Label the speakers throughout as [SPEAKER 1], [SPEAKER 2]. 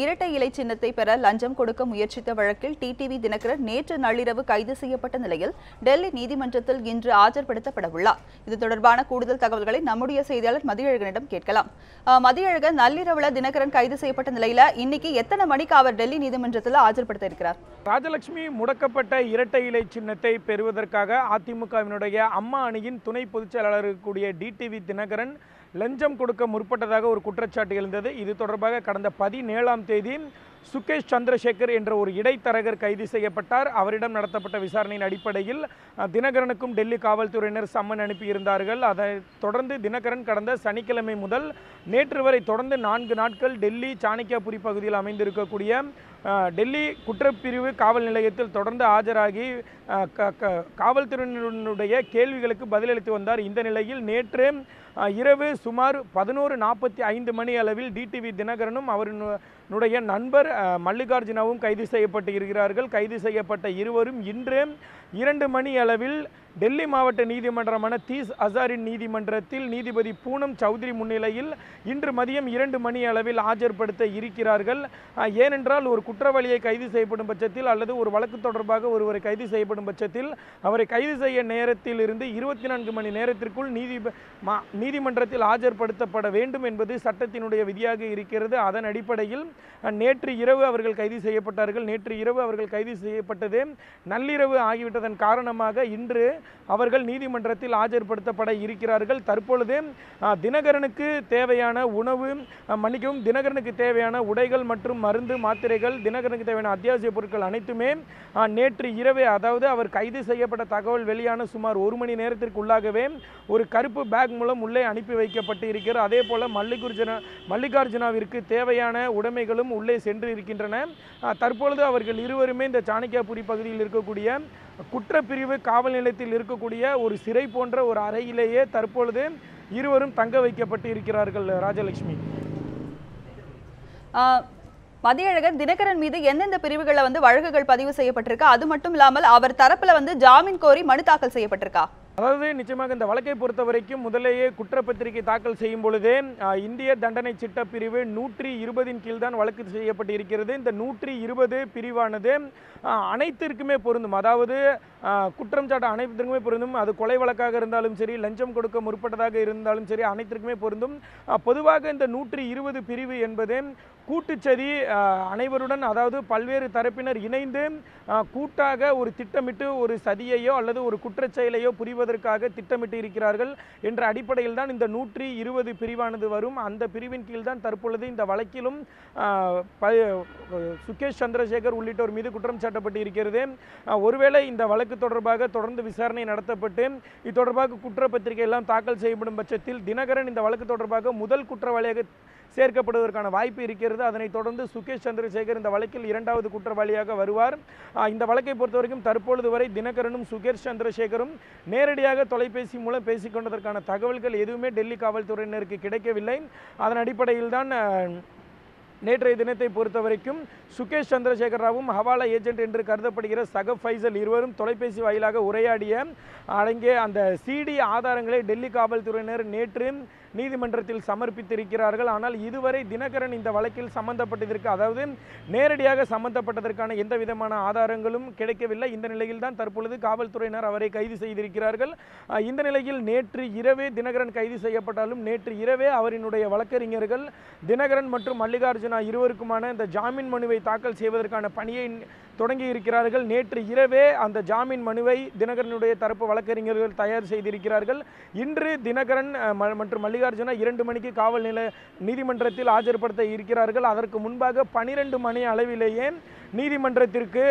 [SPEAKER 1] இரட்டை இலை சின்னத்தை பெற லஞ்சம் கொடுக்க முயற்சித்த வழக்கில் டிடிவி தினகரன் நேற்று நள்ளிரவு கைது செய்யப்பட்ட நிலையில் டெல்லி நீதிமன்றத்தில் இன்று ஆஜர்படுத்தப்பட உள்ளார் இது தொடர்பான கூடுதல் தகவல்களை நம்முடைய செய்தியாளர் மதியழகனிடம் கேட்கலாம். மதியழகன் நள்ளிரவுல தினகரன் கைது செய்யப்பட்ட நிலையில இன்னைக்கு எத்தனை மணிக்கு அவர் டெல்லி நீதிமன்றத்தில் ஆஜர்படுத்த இருக்கிறார்
[SPEAKER 2] ராஜலட்சுமி முடக்கப்பட்ட இரட்டை இலை சின்னத்தை பெறுவதற்காக அதிமுகவினுடைய அம்மா அணியின் துணை பொதுச் செயலாளர் கூடிய டிடிவி தினகரன் லஞ்சம் கொடுக்க முற்பட்டதாக ஒரு குற்றச்சாட்டு எழுந்தது. இது தொடர்பாக கடந்த பதினேழாம் தேதி சுகேஷ் சந்திரசேகர் என்ற ஒரு இடைத்தரகர் கைது செய்யப்பட்டார். அவரிடம் நடத்தப்பட்ட விசாரணையின் அடிப்படையில் தினகரனுக்கும் டெல்லி காவல்துறையினர் சம்மன் அனுப்பியிருந்தார்கள். அதை தொடர்ந்து தினகரன் கடந்த சனிக்கிழமை முதல் நேற்று வரை தொடர்ந்து நான்கு நாட்கள் டெல்லி சாணக்கியாபுரி பகுதியில் அமைந்திருக்கக்கூடிய டெல்லி குற்றப்பிரிவு காவல் நிலையத்தில் தொடர்ந்து ஆஜராகி க- க- காவல்துறையினருடைய கேள்விகளுக்கு பதிலளித்து வந்தார். இந்த நிலையில் நேற்று இரவு சுமார் பதினோரு நாற்பத்தி ஐந்து மணி அளவில் டிடிவி தினகரனும் அவரின் அவருடைய நண்பர் மல்லிகார்ஜுனாவும் கைது செய்யப்பட்டு இருக்கிறார்கள். கைது செய்யப்பட்ட இருவரும் இன்று இரண்டு மணி அளவில் டெல்லி மாவட்ட நீதிமன்றமான தீஸ் அசாரின் நீதிமன்றத்தில் நீதிபதி பூனம் சௌத்ரி முன்னிலையில் இன்று மதியம் இரண்டு மணி அளவில் ஆஜர்படுத்த இருக்கிறார்கள். ஏனென்றால் ஒரு குற்றவாளியை கைது செய்யப்படும் பட்சத்தில் அல்லது ஒரு வழக்கு தொடர்பாக ஒருவரை கைது செய்யப்படும் பட்சத்தில் அவரை கைது செய்ய நேரத்தில் இருந்து இருபத்தி நான்கு மணி நேரத்திற்குள் நீதி மா- நீதிமன்றத்தில் ஆஜர்படுத்தப்பட வேண்டும் என்பது சட்டத்தினுடைய விதியாக இருக்கிறது. அதன் அடிப்படையில் நேற்று இரவு அவர்கள் கைது செய்யப்பட்டார்கள். நேற்று இரவு அவர்கள் கைது செய்யப்பட்டது. நள்ளிரவு ஆகிவிட்டதன் காரணமாக இன்று அவர்கள் நீதிமன்றத்தில் ஆஜர்படுத்தப்பட இருக்கிறார்கள். தற்பொழுது தினகரனுக்கு தேவையான உணவு மன்னிக்கவும் தினகரனுக்கு தேவையான உடைகள் மற்றும் மருந்து மாத்திரைகள் தினகரனுக்கு தேவையான அத்தியாவசிய பொருட்கள் அனைத்துமே நேற்று இரவே அதாவது அவர் கைது செய்யப்பட்ட தகவல் வெளியான சுமார் ஒரு மணி நேரத்திற்குள்ளாகவே ஒரு கருப்பு பேக் மூலம் உள்ளே அனுப்பி வைக்கப்பட்டு இருக்கிறது. அதே போல மல்லிகார்ஜுனா மல்லிகார்ஜுனாவிற்கு தேவையான உடைமைகளும் உள்ளே சென்று இருக்கின்றன. தற்பொழுது அவர்கள் இருவருமே இந்த சாணக்கியாபுரி பகுதியில் இருக்கக்கூடிய குற்றப்பிரிவு காவல் நிலையத்தில் இருக்கக்கூடிய ஒரு சிறை போன்ற ஒரு அறையிலேயே தற்பொழுது இருவரும் தங்க வைக்கப்பட்டு இருக்கிறார்கள் ராஜலட்சுமி
[SPEAKER 1] மதியழகர் மதியழகன் தினகரன் மீது எந்தெந்த பிரிவுகளில் வந்து வழக்குகள் பதிவு செய்யப்பட்டிருக்கு? அது மட்டும் இல்லாமல் அவர் தரப்புல வந்து ஜாமீன் கோரி மனு தாக்கல் செய்யப்பட்டிருக்கா?
[SPEAKER 2] அதாவது நிச்சயமாக இந்த வழக்கை பொறுத்த வரைக்கும் முதலேயே குற்றப்பத்திரிகை தாக்கல் செய்யும் பொழுதே இந்திய தண்டனை சட்டப்பிரிவு நூற்றி இருபதின் கீழ் தான் வழக்கு செய்யப்பட்டு இருக்கிறது இந்த நூற்றி இருபது பிரிவானது அனைத்திற்குமே பொருந்தும். அதாவது குற்றம் சாட்ட அனைத்திற்குமே பொருந்தும். அது கொலை வழக்காக இருந்தாலும் சரி லஞ்சம் கொடுக்க முற்பட்டதாக இருந்தாலும் சரி அனைத்திற்குமே பொருந்தும். பொதுவாக இந்த நூற்றி இருபது பிரிவு என்பது கூட்டுச்சதி அனைவருடன் அதாவது பல்வேறு தரப்பினர் இணைந்து கூட்டாக ஒரு திட்டமிட்டு ஒரு சதியையோ அல்லது ஒரு குற்றச் செயலையோ புரிவதற்காக திட்டமிட்டு இருக்கிறார்கள். என்ற அடிப்படையில் தான் இந்த நூற்றி இருபது பிரிவானது வரும். அந்த பிரிவின் கீழ் தான் தற்பொழுது இந்த வழக்கிலும் ப- சுகேஷ் சந்திரசேகர் உள்ளிட்டோர் மீது குற்றம் சாட்டப்பட்டு இருக்கிறது. ஒருவேளை இந்த வழக்கு தொடர்பாக தொடர்ந்து விசாரணை நடத்தப்பட்டு இது தொடர்பாக குற்றப்பத்திரிகை எல்லாம் தாக்கல் செய்யப்படும் பட்சத்தில் தினகரன் இந்த வழக்கு தொடர்பாக முதல் குற்றவாளியாக சேர்க்கப்படுவதற்கான வாய்ப்பு இருக்கிறது. அதனைத் தொடர்ந்து சுகேஷ் சந்திரசேகர் இந்த வழக்கில் இரண்டாவது குற்றவாளியாக வருவார். இந்த வழக்கை பொறுத்தவரைக்கும் தற்பொழுது வரை தினகரனும் சுகேஷ் சந்திரசேகரும் நேரடியாக தொலைபேசி மூலம் பேசிக்கொண்டதற்கான தகவல்கள் எதுவுமே டெல்லி காவல்துறையினருக்கு கிடைக்கவில்லை. அதன் அடிப்படையில் தான் நேற்றைய தினத்தை பொறுத்த வரைக்கும் சுகேஷ் சந்திரசேகர் ராவும் ஹவாலா ஏஜென்ட் என்று கருதப்படுகிற சக ஃபைசல் இருவரும் தொலைபேசி வாயிலாக உரையாடிய அடங்கிய அந்த சிடி ஆதாரங்களை டெல்லி காவல்துறையினர் நேற்று நீதிமன்றத்தில் சமர்ப்பித்திருக்கிறார்கள். ஆனால் இதுவரை தினகரன் இந்த வழக்கில் சம்பந்தப்பட்டதற்கு அதாவது நேரடியாக சம்பந்தப்பட்டதற்கான எந்த விதமான ஆதாரங்களும் கிடைக்கவில்லை. இந்த நிலையில் தான் தற்பொழுது காவல்துறையினர் அவரை கைது செய்திருக்கிறார்கள். இந்த நிலையில் நேற்று இரவே தினகரன் கைது செய்யப்பட்டாலும் நேற்று இரவே அவரினுடைய வழக்கறிஞர்கள் தினகரன் மற்றும் மல்லிகார்ஜுனா இருவருக்குமான இந்த ஜாமீன் மனுவை தாக்கல் செய்வதற்கான பணியை தொடங்கி இருக்கிறார்கள் நேற்று இரவே அந்த ஜாமீன் மனுவை தினகரனுடைய தரப்பு வழக்கறிஞர்கள் தயார் செய்திருக்கிறார்கள். இன்று தினகரன் மற்றும் மல்லிகார்ஜுனா இரண்டு மணிக்கு காவல் நிலைய நீதிமன்றத்தில் ஆஜர்படுத்த இருக்கிறார்கள். அதற்கு முன்பாக பனிரெண்டு மணி அளவிலேயே நீதிமன்றத்திற்கு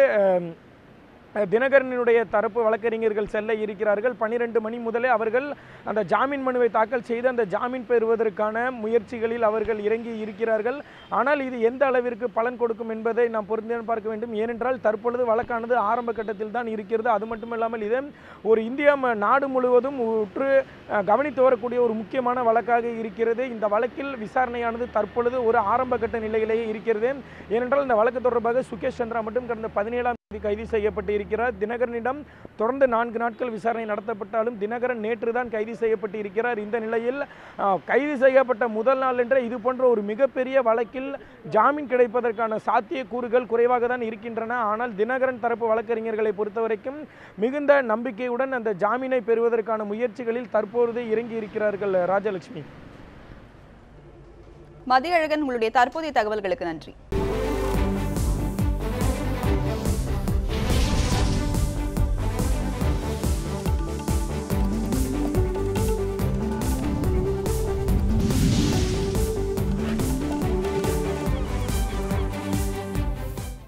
[SPEAKER 2] தினகரனுடைய தரப்பு வழக்கறிஞர்கள் செல்ல இருக்கிறார்கள். பனிரெண்டு மணி முதலே அவர்கள் அந்த ஜாமீன் மனுவை தாக்கல் செய்து அந்த ஜாமீன் பெறுவதற்கான முயற்சிகளில் அவர்கள் இறங்கி இருக்கிறார்கள். ஆனால் இது எந்த அளவிற்கு பலன் கொடுக்கும் என்பதை நாம் பொருந்தி பார்க்க வேண்டும். ஏனென்றால் தற்பொழுது வழக்கானது ஆரம்ப கட்டத்தில் தான் இருக்கிறது. அது மட்டுமல்லாமல் இது ஒரு இந்தியா ம- நாடு முழுவதும் உற்று கவனித்து வரக்கூடிய ஒரு முக்கியமான வழக்காக இருக்கிறது. இந்த வழக்கில் விசாரணையானது தற்பொழுது ஒரு ஆரம்ப கட்ட நிலையிலேயே இருக்கிறது. ஏனென்றால் இந்த வழக்கு தொடர்பாக சுகேஷ் சந்திரா மட்டும் கடந்த பதினேழாம் கைது செய்யப்பட்டு இருக்கிறார் தினகரனிடம் தொடர்ந்து நான்கு நாட்கள் விசாரணை நடத்தப்பட்டாலும் தினகரன் நேற்று தான் கைது செய்யப்பட்டு இருக்கிறார் இந்த நிலையில் கைது செய்யப்பட்ட முதல் நாள் என்ற இது போன்ற ஒரு மிகப்பெரிய வழக்கில் ஜாமீன் கிடைப்பதற்கான சாத்தியக்கூறுகள் குறைவாக தான் இருக்கின்றன. ஆனால் தினகரன் தரப்பு வழக்கறிஞர்களை பொறுத்தவரைக்கும் மிகுந்த நம்பிக்கையுடன் அந்த ஜாமீனை பெறுவதற்கான முயற்சிகளில் தற்பொழுது இறங்கி இருக்கிறார்கள் ராஜலட்சுமி.
[SPEAKER 1] மதியழகன் உங்களுடைய தற்போதைய தகவல்களுக்கு நன்றி.